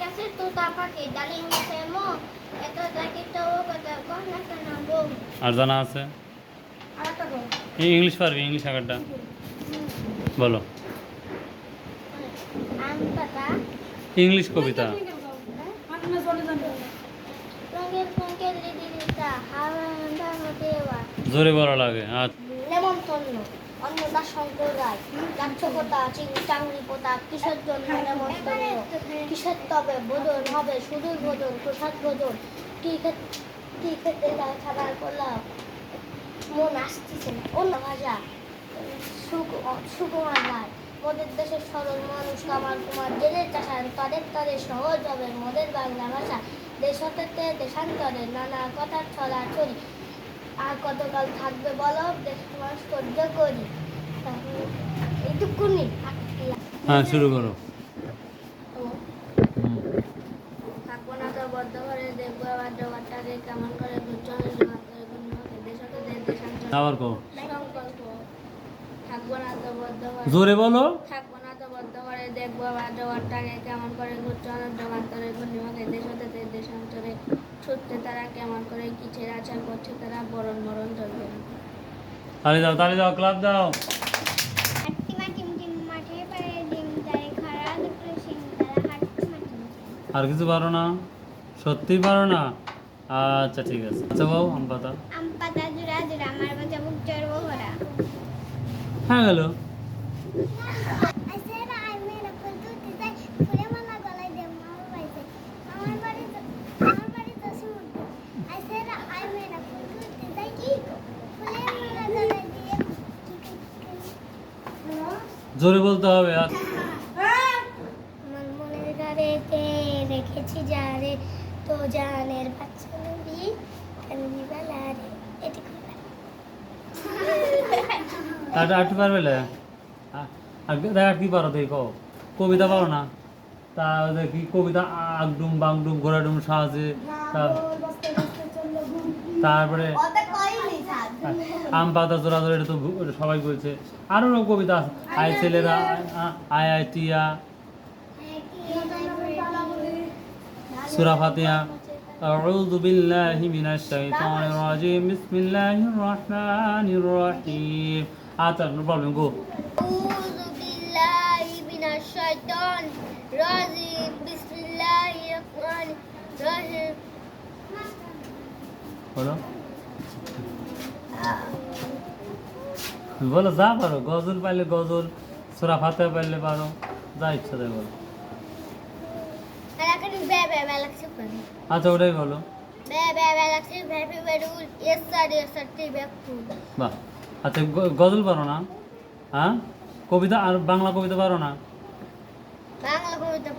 গাছে মো এত থাকি তো ও কথা গহনা কেনা বউ। আর জানা আছে? আর একটা ইংলিশ পারবি ইংলিশ আগারটা বলো। আম পাতা। ইংলিশ কবিতা। রঙের রঙের দিদিটা হাওয়া দেওয়া। জোরে বলা লাগে আচ্ছা। নেমন্তন্ন অন্নদা শঙ্কর রায় কিসের জন্য নেমন্তন্ন কিসের তবে হবে? সুদূর প্রসাদ কি কি খেতে খাবার করলাম মন আসতেছে না। অন্য ভাজা। সুকুমার রায় মোদের দেশের সরল মানুষ কামার কুমার জেলের চাষান তাদের তাদের সহজ হবে মোদের বাংলা ভাষা। দেশতে দেশান্তরে নানা কথার ছড়া ছড়ি আর কতকাল থাকবে বলো? মানুষ সহ্য করি। এইটুকুনি হ্যাঁ শুরু করো। থাকব না তো বদ্ধ করে দেখব আবার কেমন করে গুচ্ছনে জোগাড় করে গুণ হবে দেশতে দেশ দেশান্তরে আবার কো থাকব না তো বদ্ধ জোরে বলো। থাকব না তো বদ্ধ করে দেখব আবার কেমন করে গুচ্ছনে জোগাড় করে গুণ হবে ছুটতে তারা কেমন করে কিছের আচার করছে তারা বরণ মরণ চলবে না। তালি দাও তালি দাও ক্লাব দাও। আর কিছু পারো না? সত্যি পারো না? আচ্ছা ঠিক আছে। আচ্ছা বাবু আম পাতা। আম পাতা জুড়া জুড়া আমার বাচ্চা বুক চড়বো ভরা হ্যাঁ গেল। জোরে বলতে হবে আর আমার মনের গাড়িতে রেখেছি যারে তো জানের বাচ্চা নবী কান্দি এটি আর পারবে? আর কি পারো কও কবিতা পারো না। তা দেখি কবিতা আগডুম বাংডুম ঘোড়াডুম সাহায্যে তারপরে আম পাতা জোড়া জোড়া এটা তো ভু- এটা সবাই বলছে আরও রকম কবিতা আছে আই ছেলেরা আ- আই আই টিয়া সুরা ফাতিহা أعوذ بالله من الشيطان الرجيم بسم الله الرحمن الرحيم আচ্ছা নো প্রবলেম গো أعوذ بالله من الشيطان الرجيم بسم الله الرحمن الرحيم বলো হ্যাঁ। বলো যা পারো গজল পাইলে গজল সোরা ফাতে পাইলে পারো যা ইচ্ছা তাই বলো। আচ্ছা ওটাই বলো। বাহ। আচ্ছা গজল পারো না? হ্যাঁ? কবিতা আর বাংলা কবিতা পারো না? কবিতা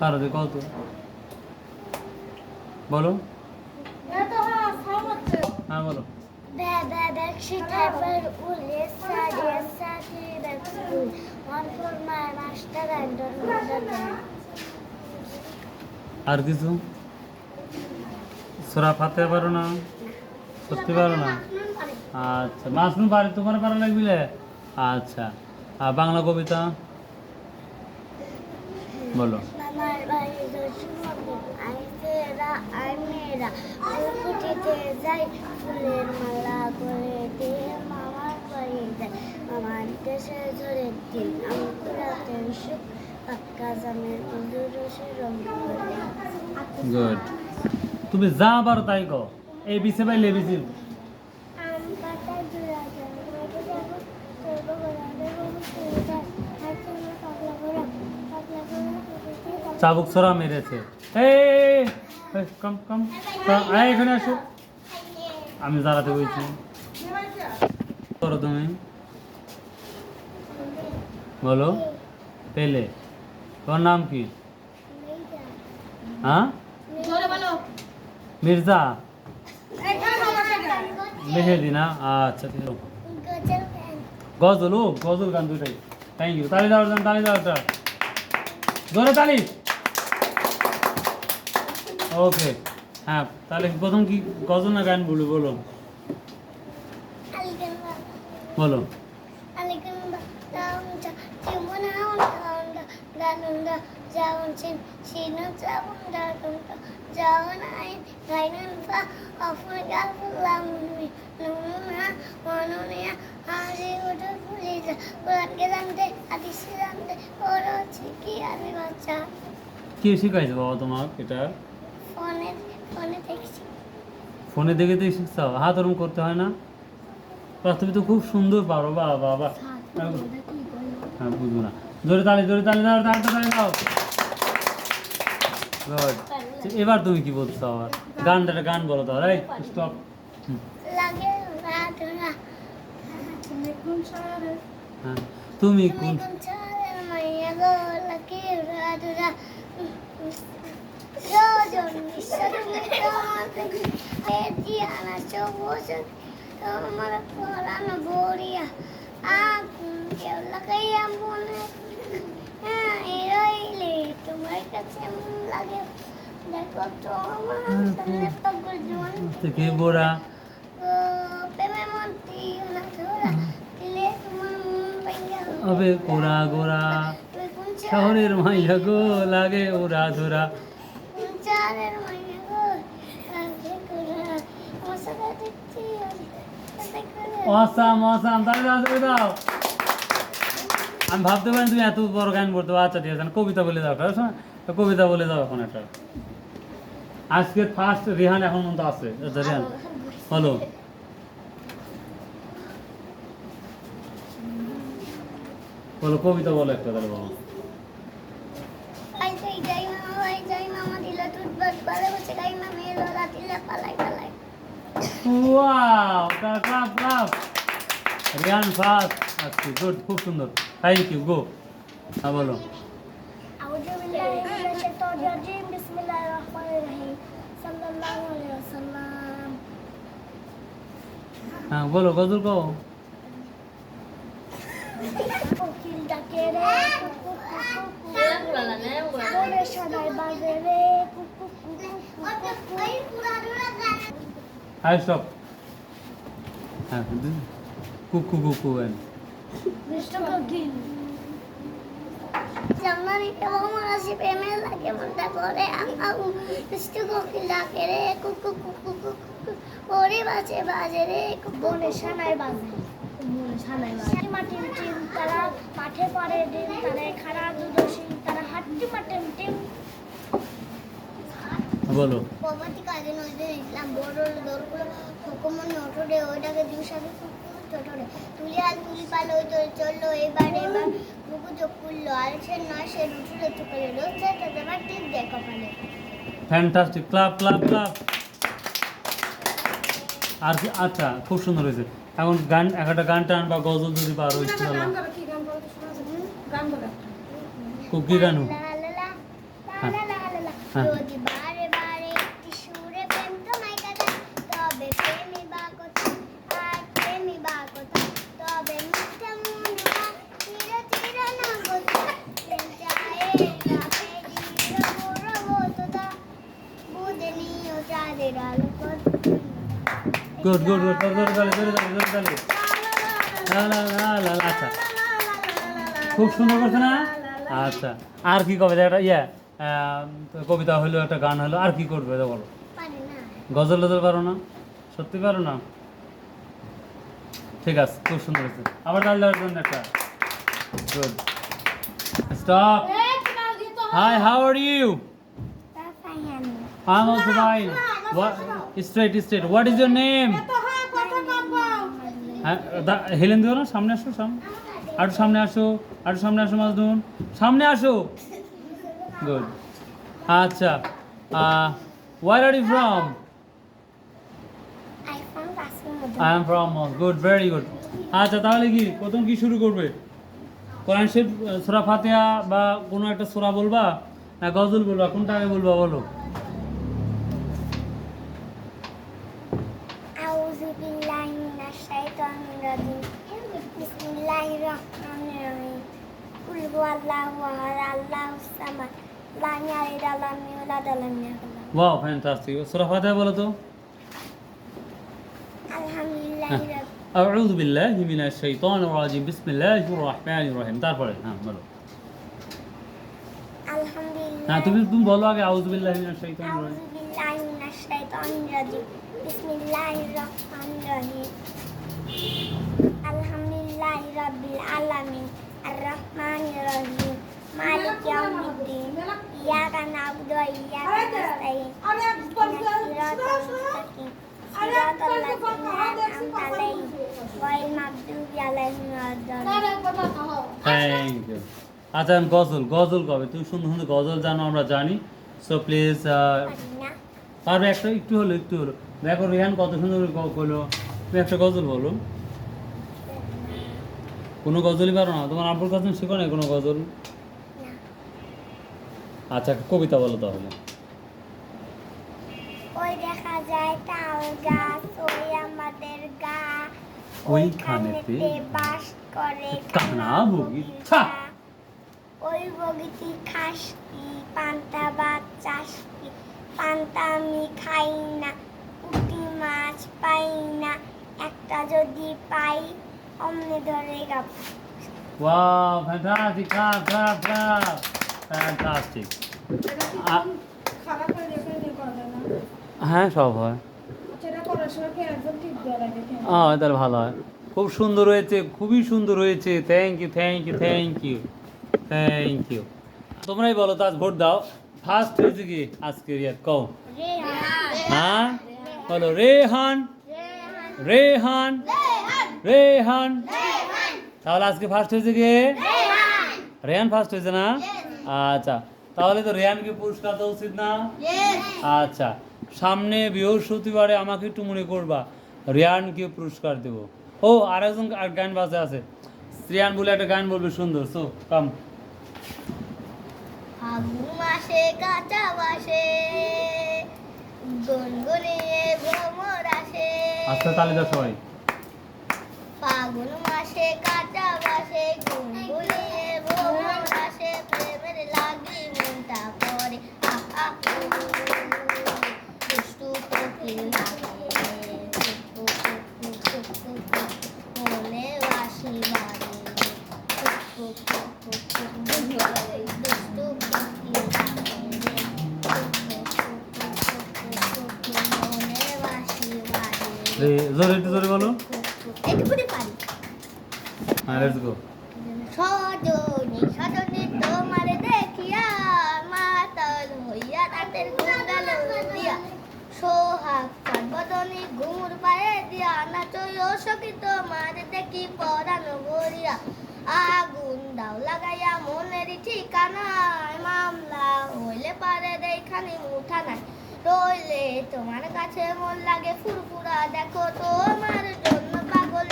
পারো। যে কত বলো। হ্যাঁ বলো। বাবা বাক্সি থাইবার উল ইসার ইসার তবকун one for my master and done আর কিছু? সুরা ফাতে পারো না? সত্যি পারো না? আচ্ছা মাসরুম পারি, তোমার পারা লাগবিলে? আচ্ছা আর বাংলা কবিতা? বলো। আইসেরা আর মেয়েরা। ফুলকুটিতে যাই, ফুলের মালা করে দিয়ে মামার বাড়ি যায়। মামার দেশে ঝরে দিন আঙ্কুরাতে সুখ, পাক্কা জামের মধুর রং করে। তুমি যা পারো তাই কো এই বিছে বাইলে বিছি আম পাতা জোড়া জোড়া মাঠে যাব করব গোড়া দেবো সুবিধা আর তুমি পাগলা গোড়া পাগলা গোড়া চাবুক ছড়া মেরেছে। এই কম কম আয় এখানে আসো। আমি দাঁড়াতে বলছি। করো তুমি। বলো। পেলে। তোর নাম কি? হ্যাঁ? মির্জা। মেহেদি না? আচ্ছা ঠিক আছে। গজল ও গজল গান দুটাই থ্যাংক ইউ তালি দাও তালি দাও জোরে তালি। ওকে হ্যাঁ তাহলে প্রথম কি গজল না গান বলব? বলো। বলো। কে শিখাইছে বাবা তোমার এটা? ফোনে ফোনে দেখছি। ফোনে দেখে দেখে শিখছো হাত ওরম করতে হয় না? বাহ, তুমি তো খুব সুন্দর পারো বাহ বাহ বাহ। হ্যাঁ বুঝব না। জোরে তালি জোরে তালি দাও তালি তালি দাও গুড এবার তুমি কি বলছো আবার? গানটা গান বলো তো রাইট স্টপ লাগে রাধুরা। তুমি কোন হ্যাঁ তুমি কোন থেকে বোরা হবে গোরা গোরা শহরের মাইয়া গো লাগে ওরা ধরা। অসাম অসাম তাহলে আমি ভাবতে পারি তুমি এত বড় গান বলতে আচ্ছা ঠিক আছে কবিতা বলে দাও একটা তো কবিতা বলে দাও এখন একটা। আজকে ফার্স্ট রিহান এখন মতো আছে। আচ্ছা রিহান হলো বলো, কবিতা বলো একটা, তাহলে বাবা wow clap clap Riyan first আচ্ছা গুড খুব সুন্দর। থ্যাংক ইউ গো হ্যাঁ বলো। হ্যাঁ বলো গজল কো কোকিল ডাকে রে কুকুর কুকুর। সবাই বাজে রে। হাই স্টপ হ্যাঁ কুকু কুকু এন্ড মিস্টার আমার আসি প্রেমে লাগে মনটা করে আউ মিস্টার কোকিল ডাকে রে কুকু কুকু কুকু ওরে বাজে বাজে রে বনে সানায় বাজে টিম তারা মাঠে পড়ে ডিম তারা খারাপ দুদশী তারা হাট্টি মাটিম টিম ছোটরে তুলি আর তুলি পালো ওই তোর চলল এবার এবার বুকু চোখ খুললো আর সে নয় সে রোজ টিপ দেয় কপালে। ফ্যান্টাস্টিক ক্লাব ক্লাব ক্লাব আর কি আচ্ছা খুব সুন্দর হয়েছে। এখন গান একটা গান টান বা গজল যদি পারো ইচ্ছে হলো কি গান হ্যাঁ। হ্যাঁ। যদি বারে বারে একটি সুরে প্রেম তোমায় কাঁদায়, তবে প্রেমী বা কোথায়? আর প্রেমী বা কোথায়? তবে মিথ্যা মনে হয়, চির চির না বোঝায়। প্রেম চায় না পেরিয়ে মোর মততা, বুঝে নিও চাঁদের আলো কত। গুড গুড তালে জোরে তালে লা লা লা লা লা, আচ্ছা খুব সুন্দর করছে না আচ্ছা আর কি কবে একটা ইয়ে কবিতা হলো একটা গান হলো আর কি করবে এটা বলো। গজল টজল পারো না সত্যি পারো না ঠিক আছে খুব সুন্দর হয়েছে আবার তাহলে দেওয়ার জন্য একটা good stop hi how are you That's I am. I'm also fine. What? Straight, straight. What is your name? হ্যাঁ, দা- হেলেন দিও না সামনে আসো সামনে আরও সামনে আসো আরও সামনে আসো মাজদুন সামনে আসো। গুড আচ্ছা where are you from I am from good very good আচ্ছা তাহলে কি প্রথম কি শুরু করবে? কোরআন শরীফ সোরা ফাতিহা বা কোনো একটা সোরা বলবা? না গজল বলবা? কোনটা আগে বলবা বলো। ওয়াও ফ্যান্টাস্টিক সোরা ফাতিহা বলো তো الحمد لله رب أعوذ بالله من الشيطان الرجيم بسم الله الرحمن الرحيم তারপরে হ্যাঁ বলো الحمد হ্যাঁ তুমি তুমি বলো আগে আউজবিল্লাহ মিনাশ শাইতানির أعوذ بالله من الشيطان الرجيم بسم الله الرحمن الرحيم الحمد لله رب العالمين الرحمن الرحيم مالك يوم الدين إياك نعبد وإياك نستعين اهدنا الصراط المستقيم صراط الذين أنعمت عليهم غير المغضوب عليهم ولا الضالين থ্যাংক ইউ আচ্ছা এখন গজল গজল কবে তুমি সুন্দর সুন্দর গজল জানো আমরা জানি সো প্লিজ পারি না পারবে একটা একটু হলো একটু হলো দেখো রেহান কত সুন্দর করে গ- করলো তুমি একটা গজল বলো কোনো গজলই পারো না? তোমার আব্বুর কাছে শেখো না কোনো গজল? আচ্ছা কবিতা বলো তাহলে। ওই দেখা যায় তাল গাছ ওই আমাদের গা ওইখানেতে ওইখানেতে বাস করে কানা বগিচা। ওই বগিটি খাস কি? পান্তা ভাত চাষ কি? পান্তা আমি খাই না পুঁটি মাছ পাই না। একটা যদি পাই অমনে ধরে gap wow fantastic class class class fantastic এটা কি আ- কোন খারাপ করে রেখে দিয়ে করা যায় না? হ্যাঁ সব হয়। আচ্ছা? হ্যাঁ তাহলে ভালো হয়। খুব সুন্দর হয়েছে খুবই সুন্দর হয়েছে। Thank you thank you thank you thank you তোমরাই বলো তো আজ ভোট দাও। ফার্স্ট হয়েছে কি আজকের ইয়ার কও। হ্যাঁ? বলো রেহান। রেহান। রেহান। তাহলে আজকে ফার্স্ট হয়েছে কে? রেহান। ফার্স্ট হয়েছে না? আচ্ছা তাহলে তো রেহানকে পুরস্কার দেওয়া উচিত না? আচ্ছা সামনে বৃহস্পতিবারে আমাকে একটু মনে করবা রিয়ানকে পুরস্কার দেব। ও আর একজন গান বাজে আছে। শ্রিয়ান বলে একটা গান বলবে সুন্দর সো কাম। ফাগুন মাসে কাঁচা বাসে গুনগুনিয়ে ভ্রমর আসে। আচ্ছা তাহলে দাও সবাই। ফাগুন মাসে কাঁচা বাসে গুনগুনিয়ে সর্বদনী ঘুমুর পায়ে দিয়া নাচই সখী তোমার দেখি পরানো ভরিয়া আগুন দাও লাগাইয়া মনের ঠিকানায়, মামলা হইলে পারে দেখানি মুঠা নাই। রইলে তোমার কাছে মন লাগে ফুরফুরা, দেখো তোমার জন্য পাগল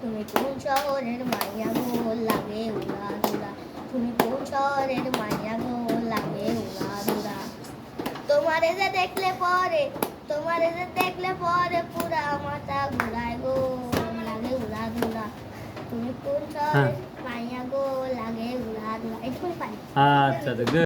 তুমি কোন শহরের মাইয়া গো লাগে উড়া দুরা তুমি কোন শহরের মাইয়া গো লাগে উড়া দুরা তোমারে যে দেখলে পরে তোমারে যে দেখলে পরে পুরা মাথা ঘুরায় গো লাগে উড়া দুরা তুমি কোন শহরের মাইয়া গো লাগে উড়া দুরা এটুকুনি পারি আচ্ছা good.